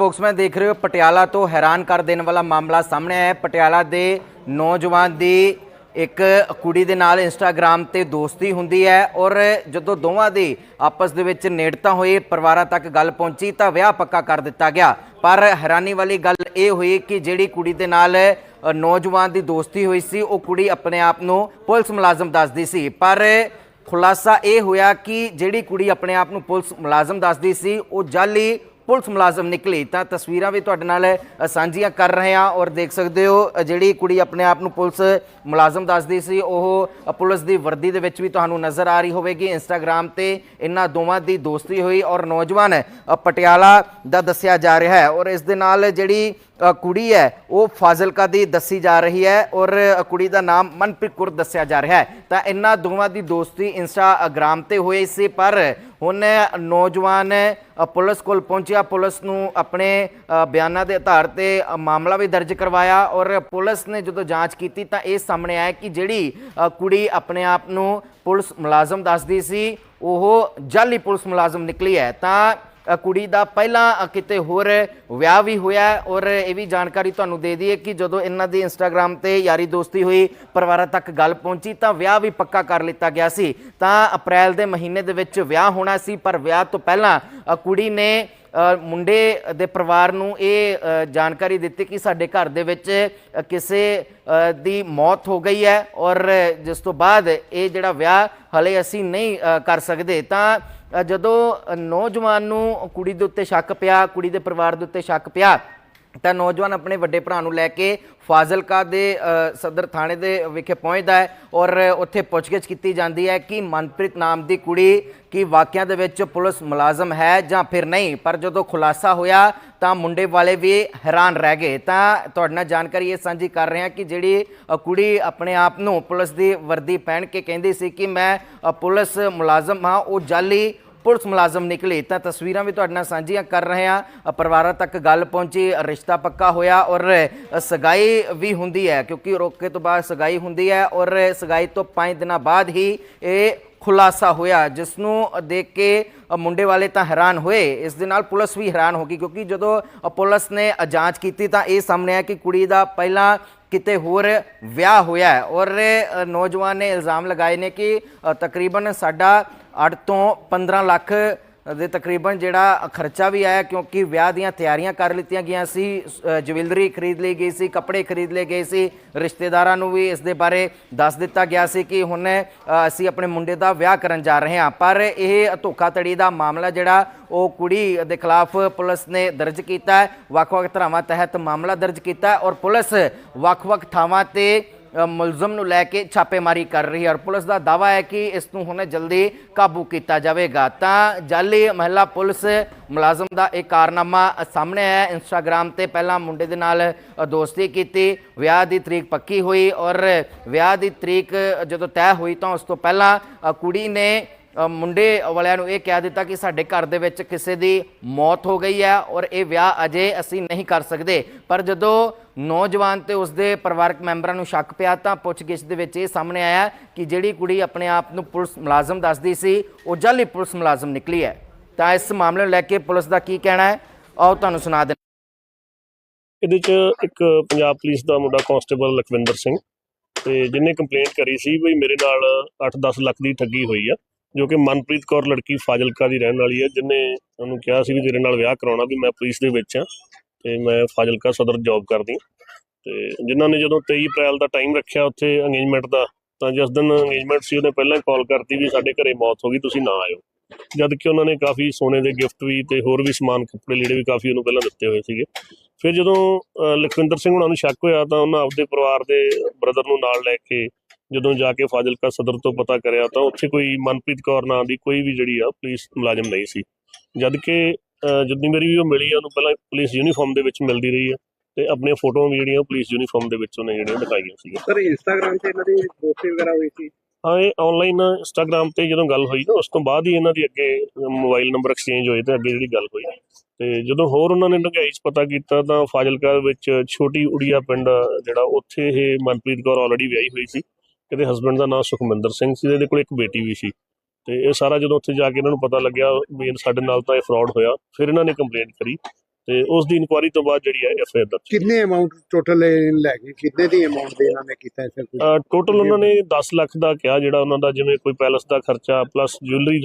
Spokesman ਦੇਖ ਰਹੇ ਹੋ, ਪਟਿਆਲਾ ਤੋਂ ਹੈਰਾਨ ਕਰ ਦੇਣ ਵਾਲਾ ਮਾਮਲਾ ਸਾਹਮਣੇ ਆਇਆ ਹੈ। ਪਟਿਆਲਾ ਦੇ ਨੌਜਵਾਨ ਦੀ ਇੱਕ ਕੁੜੀ ਦੇ ਨਾਲ ਇੰਸਟਾਗ੍ਰam ਤੇ ਦੋਸਤੀ ਹੁੰਦੀ ਹੈ ਔਰ ਜਦੋਂ ਦੋਵਾਂ ਦੀ ਆਪਸ ਦੇ ਵਿੱਚ ਨੇੜਤਾ ਹੋਈ, ਪਰਿਵਾਰਾਂ ਤੱਕ ਗੱਲ ਪਹੁੰਚੀ ਤਾਂ ਵਿਆਹ ਪੱਕਾ ਕਰ ਦਿੱਤਾ ਗਿਆ। ਪਰ ਹੈਰਾਨੀ ਵਾਲੀ ਗੱਲ ਇਹ ਹੋਈ ਕਿ ਜਿਹੜੀ ਕੁੜੀ ਦੇ ਨਾਲ ਨੌਜਵਾਨ ਦੀ ਦੋਸਤੀ ਹੋਈ ਸੀ, ਉਹ ਕੁੜੀ ਆਪਣੇ ਆਪ ਨੂੰ ਪੁਲਿਸ ਮੁਲਾਜ਼ਮ ਦੱਸਦੀ ਸੀ। ਪਰ ਖੁਲਾਸਾ ਇਹ ਹੋਇਆ ਕਿ ਜਿਹੜੀ ਕੁੜੀ ਆਪਣੇ ਆਪ ਨੂੰ ਪੁਲਿਸ ਮੁਲਾਜ਼ਮ ਦੱਸਦੀ ਸੀ, ਉਹ ਜਾਲੀ ਪੁਲਿਸ ਮੁਲਾਜ਼ਮ ਨਿਕਲੀ ਤਾਂ ਤਸਵੀਰਾਂ ਵੀ ਤੁਹਾਡੇ ਨਾਲ ਸਾਂਝੀਆਂ ਕਰ ਰਹੇ ਹਾਂ ਔਰ ਦੇਖ ਸਕਦੇ ਹੋ ਜਿਹੜੀ ਕੁੜੀ ਆਪਣੇ ਆਪ ਨੂੰ ਪੁਲਿਸ ਮੁਲਾਜ਼ਮ ਦੱਸਦੀ ਸੀ, ਉਹ ਪੁਲਿਸ ਦੀ ਵਰਦੀ ਦੇ ਵਿੱਚ ਵੀ ਤੁਹਾਨੂੰ ਨਜ਼ਰ ਆ ਰਹੀ ਹੋਵੇਗੀ। ਇੰਸਟਾਗ੍ਰam ਤੇ ਇਹਨਾਂ ਦੋਵਾਂ ਦੀ ਦੋਸਤੀ ਹੋਈ ਔਰ ਨੌਜਵਾਨ ਪਟਿਆਲਾ ਦਾ ਦੱਸਿਆ ਜਾ ਰਿਹਾ ਹੈ ਔਰ ਇਸ ਦੇ ਨਾਲ ਜਿਹੜੀ ਕੁੜੀ ਹੈ, ਉਹ ਫਾਜ਼ਿਲਕਾ ਦੀ ਦੱਸੀ ਜਾ ਰਹੀ ਹੈ ਔਰ ਕੁੜੀ ਦਾ ਨਾਮ ਮਨਪ੍ਰੀਤ ਕੌਰ ਦੱਸਿਆ ਜਾ ਰਿਹਾ ਹੈ। ਤਾਂ ਇਹਨਾਂ ਦੋਵਾਂ ਦੀ ਦੋਸਤੀ ਇੰਸਟਾਗ੍ਰam ਤੇ ਹੋਈ ਸੀ, ਪਰ ਹੁਣ ਨੌਜਵਾਨ ਪੁਲਿਸ ਕੋਲ ਪਹੁੰਚਿਆ। ਪੁਲਿਸ ਨੂੰ ਆਪਣੇ ਬਿਆਨਾਂ ਦੇ ਆਧਾਰ ਤੇ ਮਾਮਲਾ ਵੀ ਦਰਜ ਕਰਵਾਇਆ ਔਰ ਪੁਲਿਸ ਨੇ ਜਦੋਂ ਜਾਂਚ ਕੀਤੀ ਤਾਂ ਇਹ ਸਾਹਮਣੇ ਆਇਆ ਕਿ ਜਿਹੜੀ ਕੁੜੀ ਆਪਣੇ ਆਪ ਨੂੰ ਪੁਲਿਸ ਮੁਲਾਜ਼ਮ ਦੱਸਦੀ ਸੀ, ਉਹ ਜਾਲੀ ਪੁਲਿਸ ਮੁਲਾਜ਼ਮ ਨਿਕਲੀ ਹੈ। ਤਾਂ ਕੁੜੀ ਦਾ ਪਹਿਲਾਂ ਕਿਤੇ ਹੋਰ ਵਿਆਹ ਵੀ ਹੋਇਆ ਔਰ ਇਹ ਵੀ ਜਾਣਕਾਰੀ ਤੁਹਾਨੂੰ ਦੇ ਦਈਏ ਕਿ ਜਦੋਂ ਇਹਨਾਂ ਦੀ ਇੰਸਟਾਗ੍ਰam ਤੇ ਯਾਰੀ ਦੋਸਤੀ ਹੋਈ, ਪਰਿਵਾਰਾਂ ਤੱਕ ਗੱਲ ਪਹੁੰਚੀ ਤਾਂ ਵਿਆਹ ਵੀ ਪੱਕਾ ਕਰ ਲਿੱਤਾ ਗਿਆ ਸੀ। ਤਾਂ ਅਪ੍ਰੈਲ ਦੇ ਮਹੀਨੇ ਦੇ ਵਿੱਚ ਵਿਆਹ ਹੋਣਾ ਸੀ, ਪਰ ਵਿਆਹ ਤੋਂ ਪਹਿਲਾਂ ਕੁੜੀ ਨੇ ਮੁੰਡੇ ਦੇ ਪਰਿਵਾਰ ਨੂੰ ਇਹ ਜਾਣਕਾਰੀ ਦਿੱਤੀ ਕਿ ਸਾਡੇ ਘਰ ਦੇ ਵਿੱਚ ਕਿਸੇ ਦੀ ਮੌਤ ਹੋ ਗਈ ਹੈ ਔਰ ਜਿਸ ਤੋਂ ਬਾਅਦ ਇਹ ਜਿਹੜਾ ਵਿਆਹ ਹਲੇ ਅਸੀਂ ਨਹੀਂ ਕਰ ਸਕਦੇ ਤਾਂ ਜਦੋਂ ਨੌਜਵਾਨ ਨੂੰ ਕੁੜੀ ਦੇ ਉੱਤੇ ਸ਼ੱਕ ਪਿਆ, ਕੁੜੀ ਦੇ ਪਰਿਵਾਰ ਦੇ ਉੱਤੇ ਸ਼ੱਕ ਪਿਆ ਤਾਂ ਨੌਜਵਾਨ ਆਪਣੇ ਵੱਡੇ ਭਰਾ ਨੂੰ ਲੈ ਕੇ ਫਾਜ਼ਿਲਕਾ ਦੇ ਸਦਰ ਥਾਣੇ ਦੇ ਵਿਖੇ ਪਹੁੰਚਦਾ ਹੈ ਔਰ ਉੱਥੇ ਪੁੱਛਗਿੱਛ ਕੀਤੀ ਜਾਂਦੀ ਹੈ ਕਿ ਮਨਪ੍ਰੀਤ ਨਾਮ ਦੀ ਕੁੜੀ ਕੀ ਵਾਕਿਆਂ ਦੇ ਵਿੱਚ ਪੁਲਿਸ ਮੁਲਾਜ਼ਮ ਹੈ ਜਾਂ ਫਿਰ ਨਹੀਂ? ਪਰ ਜਦੋਂ ਖੁਲਾਸਾ ਹੋਇਆ ਤਾਂ ਮੁੰਡੇ ਵਾਲੇ ਵੀ ਹੈਰਾਨ ਰਹਿ ਗਏ। ਤਾਂ ਤੁਹਾਡੇ ਨਾਲ ਜਾਣਕਾਰੀ ਇਹ ਸਾਂਝੀ ਕਰ ਰਹੇ ਹਾਂ ਕਿ ਜਿਹੜੀ ਕੁੜੀ ਆਪਣੇ ਆਪ ਨੂੰ ਪੁਲਿਸ ਦੀ ਵਰਦੀ ਪਹਿਨ ਕੇ ਕਹਿੰਦੀ ਸੀ ਕਿ ਮੈਂ ਪੁਲਿਸ ਮੁਲਾਜ਼ਮ ਹਾਂ, ਉਹ ਜਾਲੀ ਪੁਲਿਸ ਮੁਲਾਜ਼ਮ ਨਿਕਲੇ ਤਾਂ ਤਸਵੀਰਾਂ ਵੀ ਤੁਹਾਡੇ ਨਾਲ ਸਾਂਝੀਆਂ ਕਰ ਰਹੇ ਹਾਂ। ਪਰਿਵਾਰਾਂ ਤੱਕ ਗੱਲ ਪਹੁੰਚੀ ਰਿਸ਼ਤਾ ਪੱਕਾ ਹੋਇਆ ਔਰ ਸਗਾਈ ਵੀ ਹੁੰਦੀ ਹੈ ਕਿਉਂਕਿ ਰੋਕੇ ਤੋਂ ਬਾਅਦ ਸਗਾਈ ਹੁੰਦੀ ਹੈ ਔਰ ਸਗਾਈ ਤੋਂ 5 ਦਿਨਾਂ ਬਾਅਦ ਹੀ ਇਹ ਖੁਲਾਸਾ ਹੋਇਆ, ਜਿਸ ਨੂੰ ਦੇਖ ਕੇ ਮੁੰਡੇ ਵਾਲੇ ਤਾਂ ਹੈਰਾਨ ਹੋਏ। ਇਸ ਦੇ ਨਾਲ ਪੁਲਿਸ ਵੀ ਹੈਰਾਨ ਹੋ ਗਈ ਕਿਉਂਕਿ ਜਦੋਂ ਪੁਲਿਸ ਨੇ ਜਾਂਚ ਕੀਤੀ ਤਾਂ ਇਹ ਸਾਹਮਣੇ ਆਇਆ ਕਿ ਕੁੜੀ ਦਾ ਪਹਿਲਾਂ ਕਿਤੇ ਹੋਰ ਵਿਆਹ ਹੋਇਆ ਹੈ। ਔਰ ਨੌਜਵਾਨ ਨੇ ਇਲਜ਼ਾਮ ਲਗਾਏ ਨੇ ਕਿ ਤਕਰੀਬਨ ਸਾਡਾ 8 ਤੋਂ 15 ਲੱਖ ਦੇ ਤਕਰੀਬਨ ਜਿਹੜਾ ਖਰਚਾ ਵੀ ਆਇਆ, ਕਿਉਂਕਿ ਵਿਆਹ ਦੀਆਂ ਤਿਆਰੀਆਂ ਕਰ ਲਿੱਤੀਆਂ ਗਈਆਂ ਸੀ ਜਵੈਲਰੀ ਖਰੀਦ ਲਈ ਗਈ ਸੀ, ਕੱਪੜੇ ਖਰੀਦ ਲਏ ਗਏ ਸੀ, ਰਿਸ਼ਤੇਦਾਰਾਂ ਨੂੰ ਵੀ ਇਸ ਦੇ ਬਾਰੇ ਦੱਸ ਦਿੱਤਾ ਗਿਆ ਸੀ ਕਿ ਹੁਣ ਅਸੀਂ ਆਪਣੇ ਮੁੰਡੇ ਦਾ ਵਿਆਹ ਕਰਨ ਜਾ ਰਹੇ ਹਾਂ। ਪਰ ਇਹ ਧੋਖਾਧੜੀ ਦਾ ਮਾਮਲਾ ਜਿਹੜਾ, ਉਹ ਕੁੜੀ ਦੇ ਖਿਲਾਫ ਪੁਲਿਸ ਨੇ ਦਰਜ ਕੀਤਾ ਹੈ। ਵੱਖ-ਵੱਖ ਧਾਰਾਵਾਂ ਤਹਿਤ ਮਾਮਲਾ ਦਰਜ ਕੀਤਾ ਔਰ ਪੁਲਿਸ ਵੱਖ-ਵੱਖ ਥਾਵਾਂ ਤੇ ਮੁਲਜ਼ਮ ਨੂੰ ਲੈ ਕੇ ਛਾਪੇਮਾਰੀ ਕਰ ਰਹੀ ਹੈ ਔਰ ਪੁਲਿਸ ਦਾ ਦਾਵਾ ਹੈ ਕਿ ਇਸ ਨੂੰ ਹੁਣ ਜਲਦੀ ਕਾਬੂ ਕੀਤਾ ਜਾਵੇਗਾ। ਤਾਂ ਜਾਲੀ ਮਹਿਲਾ ਪੁਲਿਸ ਮੁਲਾਜ਼ਮ ਦਾ ਇਹ ਕਾਰਨਾਮਾ ਸਾਹਮਣੇ ਆਇਆ। ਇੰਸਟਾਗ੍ਰam ਤੇ ਪਹਿਲਾਂ ਮੁੰਡੇ ਦੇ ਨਾਲ ਦੋਸਤੀ ਕੀਤੀ। ਵਿਆਹ ਦੀ ਤਰੀਕ ਪੱਕੀ ਹੋਈ ਔਰ ਵਿਆਹ ਦੀ ਤਰੀਕ ਜਦੋਂ ਤੈਅ ਹੋਈ ਤਾਂ ਉਸ ਤੋਂ ਪਹਿਲਾਂ ਕੁੜੀ ਨੇ ਮੁੰਡੇ ਵਾਲਿਆਂ ਨੂੰ ਇਹ ਕਹਿ ਦਿੱਤਾ ਕਿ ਸਾਡੇ ਘਰ ਦੇ ਵਿੱਚ ਕਿਸੇ ਦੀ ਮੌਤ ਹੋ ਗਈ ਹੈ ਔਰ ਇਹ ਵਿਆਹ ਅਜੇ ਅਸੀਂ ਨਹੀਂ ਕਰ ਸਕਦੇ। ਪਰ ਜਦੋਂ ਨੌਜਵਾਨ ਤੇ ਉਸਦੇ ਪਰਿਵਾਰਕ ਮੈਂਬਰਾਂ ਨੂੰ ਸ਼ੱਕ ਪਿਆ ਤਾਂ ਪੁੱਛਗਿੱਛ ਦੇ ਵਿੱਚ ਇਹ ਸਾਹਮਣੇ ਆਇਆ ਕਿ ਜਿਹੜੀ ਕੁੜੀ ਆਪਣੇ ਆਪ ਨੂੰ ਪੁਲਿਸ ਮੁਲਾਜ਼ਮ ਦੱਸਦੀ ਸੀ, ਉਹ ਜਾਲੀ ਪੁਲਿਸ ਮੁਲਾਜ਼ਮ ਨਿਕਲੀ ਹੈ। ਤਾਂ ਇਸ ਮਾਮਲੇ ਨੂੰ ਲੈ ਕੇ ਪੁਲਿਸ ਦਾ ਕੀ ਕਹਿਣਾ ਹੈ? ਆਓ ਤੁਹਾਨੂੰ ਸੁਣਾ ਦਿੰਦੇ ਇਹਦੇ ਚ ਇੱਕ ਪੰਜਾਬ ਪੁਲਿਸ ਦਾ ਮੁੰਡਾ ਕਾਂਸਟੇਬਲ ਲਖਵਿੰਦਰ ਸਿੰਘ ਤੇ ਜਿਹਨੇ ਕੰਪਲੇਂਟ ਕਰੀ ਸੀ ਵੀ ਮੇਰੇ ਨਾਲ 8-10 ਲੱਖ ਦੀ ਠੱਗੀ ਹੋਈ ਆ। ਜੋ ਕਿ ਮਨਪ੍ਰੀਤ ਕੌਰ ਲੜਕੀ ਫਾਜ਼ਿਲਕਾ ਦੀ ਰਹਿਣ ਵਾਲੀ ਹੈ, ਜਿਹਨੇ ਉਹਨੂੰ ਕਿਹਾ ਸੀ ਵੀ ਤੇਰੇ ਨਾਲ ਵਿਆਹ ਕਰਾਉਣਾ ਵੀ ਮੈਂ ਪੁਲਿਸ ਦੇ ਵਿੱਚ ਆ ਤੇ ਮੈਂ ਫਾਜ਼ਿਲਕਾ ਸਦਰ ਜੌਬ ਕਰਦੀ ਹਾਂ। ਤੇ ਜਿਨ੍ਹਾਂ ਨੇ ਜਦੋਂ 23 ਅਪ੍ਰੈਲ ਦਾ ਟਾਈਮ ਰੱਖਿਆ ਉੱਥੇ ਅੰਗੇਜਮੈਂਟ ਦਾ, ਤਾਂ ਜਿਸ ਦਿਨ ਅੰਗੇਜਮੈਂਟ ਸੀ, ਉਹਨੇ ਪਹਿਲਾਂ ਕਾਲ ਕਰਤੀ ਵੀ ਸਾਡੇ ਘਰੇ ਮੌਤ ਹੋ ਗਈ, ਤੁਸੀਂ ਨਾ ਆਇਓ ਜਦ ਕਿ ਉਹਨਾਂ ਨੇ ਕਾਫੀ ਸੋਨੇ ਦੇ ਗਿਫਟ ਵੀ ਤੇ ਹੋਰ ਵੀ ਸਮਾਨ, ਕੱਪੜੇ ਲੀੜੇ ਵੀ ਕਾਫੀ ਉਹਨੂੰ ਪਹਿਲਾਂ ਦਿੱਤੇ ਹੋਏ ਸੀਗੇ ਫਿਰ ਜਦੋਂ ਲਖਵਿੰਦਰ ਸਿੰਘ ਉਹਨਾਂ ਨੂੰ ਸ਼ੱਕ ਹੋਇਆ, ਤਾਂ ਉਹਨਾਂ ਆਪਦੇ ਪਰਿਵਾਰ ਦੇ ਬ੍ਰਦਰ ਨੂੰ ਨਾਲ ਲੈ ਕੇ ਜਦੋਂ ਜਾ ਕੇ ਫਾਜ਼ਿਲਕਾ ਸਦਰ ਤੋਂ ਪਤਾ ਕਰਿਆ ਤਾਂ ਉੱਥੇ ਕੋਈ ਮਨਪ੍ਰੀਤ ਕੌਰ ਨਾਂ ਦੀ ਕੋਈ ਵੀ ਜਿਹੜੀ ਆ ਪੁਲਿਸ ਮੁਲਾਜ਼ਮ ਨਹੀਂ ਸੀ। ਜਦ ਕਿ ਜਿੰਨੀ ਮੇਰੀ ਵੀ ਉਹ ਮਿਲੀ ਉਹਨੂੰ ਪਹਿਲਾਂ ਪੁਲਿਸ ਯੂਨੀਫਾਰਮ ਦੇ ਵਿੱਚ ਮਿਲਦੀ ਰਹੀ ਆ ਤੇ ਆਪਣੀਆਂ ਫੋਟੋਆਂ ਵੀ ਜਿਹੜੀਆਂ ਪੁਲਿਸ ਯੂਨੀਫਾਰਮ ਦੇ ਵਿੱਚ ਉਹਨੇ ਜਿਹੜੀਆਂ ਦਿਖਾਈਆਂ ਸੀ ਸਰ ਇੰਸਟਾਗ੍ਰam ਤੇ ਇਹਨਾਂ ਦੀ ਦੋਸਤੀ ਵਗੈਰਾ ਹੋਈ ਸੀ? ਹਾਂ ਇਹ ਆਨਲਾਈਨ ਇੰਸਟਾਗ੍ਰam ਤੇ ਜਦੋਂ ਗੱਲ ਹੋਈ ਨਾ ਉਸ ਤੋਂ ਬਾਅਦ ਹੀ ਇਹਨਾਂ ਦੀ ਅੱਗੇ ਮੋਬਾਈਲ ਨੰਬਰ ਐਕਸਚੇਂਜ ਹੋਏ ਤੇ ਅੱਗੇ ਜਿਹੜੀ ਗੱਲ ਹੋਈ। ਤੇ ਜਦੋਂ ਹੋਰ ਉਹਨਾਂ ਨੇ ਡੰਗਾਈ 'ਚ ਪਤਾ ਕੀਤਾ ਤਾਂ ਫਾਜ਼ਿਲਕਾ ਵਿੱਚ ਛੋਟੀ ਉੜੀਆ ਪਿੰਡ ਜਿਹੜਾ ਉੱਥੇ ਇਹ ਮਨਪ੍ਰੀਤ ਕੌਰ ਆਲਰੇਡੀ ਵਿਆਹੀ ਹੋਈ ਸੀ। ਇਹਦੇ ਹਸਬੰਡ ਦਾ ਨਾਮ ਸੁਖਮਿੰਦਰ ਸਿੰਘ ਸੀ ਇਹਦੇ ਕੋਲ ਇੱਕ ਬੇਟੀ ਵੀ ਸੀ। ਤੇ ਇਹ ਸਾਰਾ ਜਦੋਂ ਉੱਥੇ ਜਾ ਕੇ ਇਹਨਾਂ ਨੂੰ ਪਤਾ ਲੱਗਿਆ ਵੀ ਸਾਡੇ ਨਾਲ ਤਾਂ ਇਹ ਫਰਾਡ ਹੋਇਆ ਫਿਰ ਇਹਨਾਂ ਨੇ ਕੰਪਲੇਂਟ ਕਰੀ ਤੇ ਉਸ ਦੀ ਇਨਕੁਆਇਰੀ ਤੋਂ ਬਾਅਦ ਜਿਹੜੀ ਹੈ ਐਫ ਆਈ ਆਰ ਦਰਜ ਕਿੰਨੇ ਅਮਾਉਂਟ ਟੋਟਲ ਲੈ ਗਏ? ਕਿੰਨੇ ਦੀ ਅਮਾਉਂਟ ਦੇ ਇਹਨਾਂ ਨੇ ਕੀਤਾ ਇਸ ਟੋਟਲ ਉਹਨਾਂ ਨੇ 10 ਲੱਖ ਦਾ ਕਿਹਾ ਜਿਹੜਾ ਉਹਨਾਂ ਦਾ ਜਿਵੇਂ ਕੋਈ ਪੈਲਸ ਦਾ ਖਰਚਾ ਪਲੱਸ ਜੁਐਲਰੀ